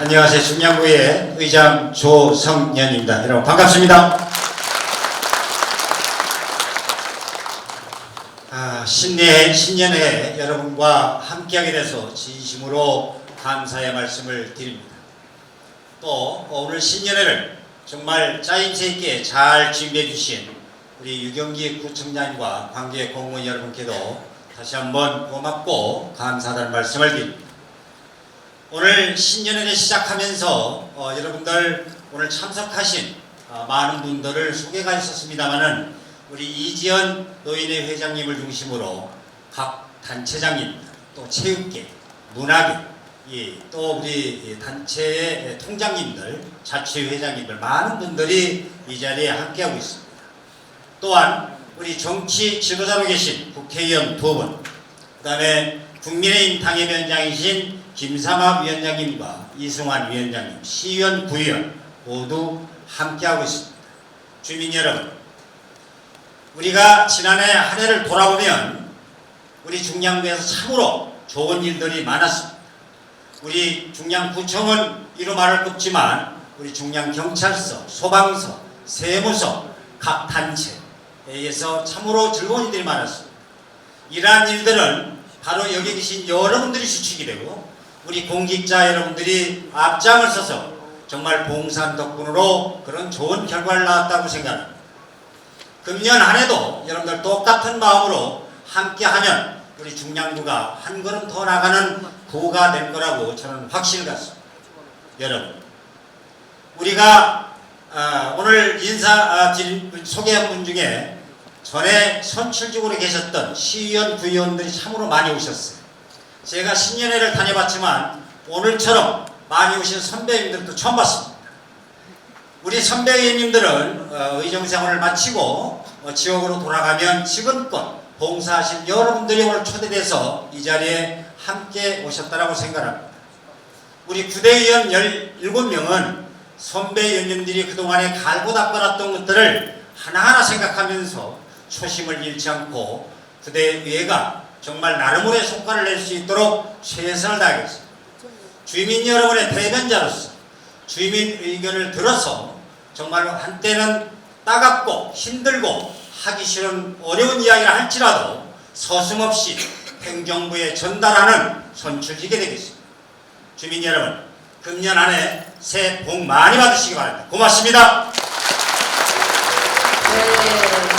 안녕하세요. 중량구의 의장 조성년입니다. 여러분 반갑습니다. 아, 신년, 신년에 여러분과 함께하게 돼서 진심으로 감사의 말씀을 드립니다. 또 오늘 신년회를 정말 짜임새 있게 잘 준비해 주신 우리 유경기 구청장과 관계 공무원 여러분께도 다시 한번 고맙고 감사하다는 말씀을 드립니다. 오늘 신년회를 시작하면서 어, 여러분들 오늘 참석하신 어, 많은 분들을 소개가 있었습니다만은 우리 이지연 노인회 회장님을 중심으로 각 단체장님 또 체육계, 문화계, 예, 또 우리 단체의 통장님들, 자치회장님들 많은 분들이 이 자리에 함께하고 있습니다. 또한 우리 정치 지도자로 계신 국회의원 두 분, 그 다음에 국민의힘 당협위원장이신 김삼합 위원장님과 이승환 위원장님, 시의원, 구의원 모두 함께하고 있습니다. 주민 여러분, 우리가 지난해 한 해를 돌아보면 우리 중량구에서 참으로 좋은 일들이 많았습니다. 우리 중량구청은 이루 말할 것 없지만 우리 중량경찰서, 소방서, 세무서, 각 단체에서 참으로 즐거운 일들이 많았습니다. 이러한 일들은 바로 여기 계신 여러분들이 주축이 되고 우리 공직자 여러분들이 앞장을 서서 정말 봉산 덕분으로 그런 좋은 결과를 낳았다고 생각합니다. 금년 한 해도 여러분들 똑같은 마음으로 함께하면 우리 중량구가 한 걸음 더 나가는 구가 될 거라고 저는 확실 갖습니다. 여러분, 우리가 아, 오늘 인사 분, 소개한 분 중에 전에 선출직으로 계셨던 시의원, 구의원들이 참으로 많이 오셨어요. 제가 신년회를 다녀봤지만 오늘처럼 많이 오신 선배님들도 처음 봤습니다. 우리 선배 의원님들은 어, 의정생활을 마치고 어, 지역으로 돌아가면 지금껏 봉사하신 여러분들이 오늘 초대돼서 이 자리에 함께 오셨다라고 생각합니다. 우리 구대의원 17명은 선배 의원님들이 그동안에 갈고 닦아놨던 것들을 하나하나 생각하면서 초심을 잃지 않고 구대의회가 정말 나름으로의 성과를 낼 수 있도록 최선을 다하겠습니다. 주민 여러분의 대변자로서 주민 의견을 들어서 정말로 한때는 따갑고 힘들고 하기 싫은 어려운 이야기를 할지라도 서슴없이 행정부에 전달하는 선출직이 되겠습니다. 주민 여러분, 금년 한해 새해 복 많이 받으시기 바랍니다. 고맙습니다. 네,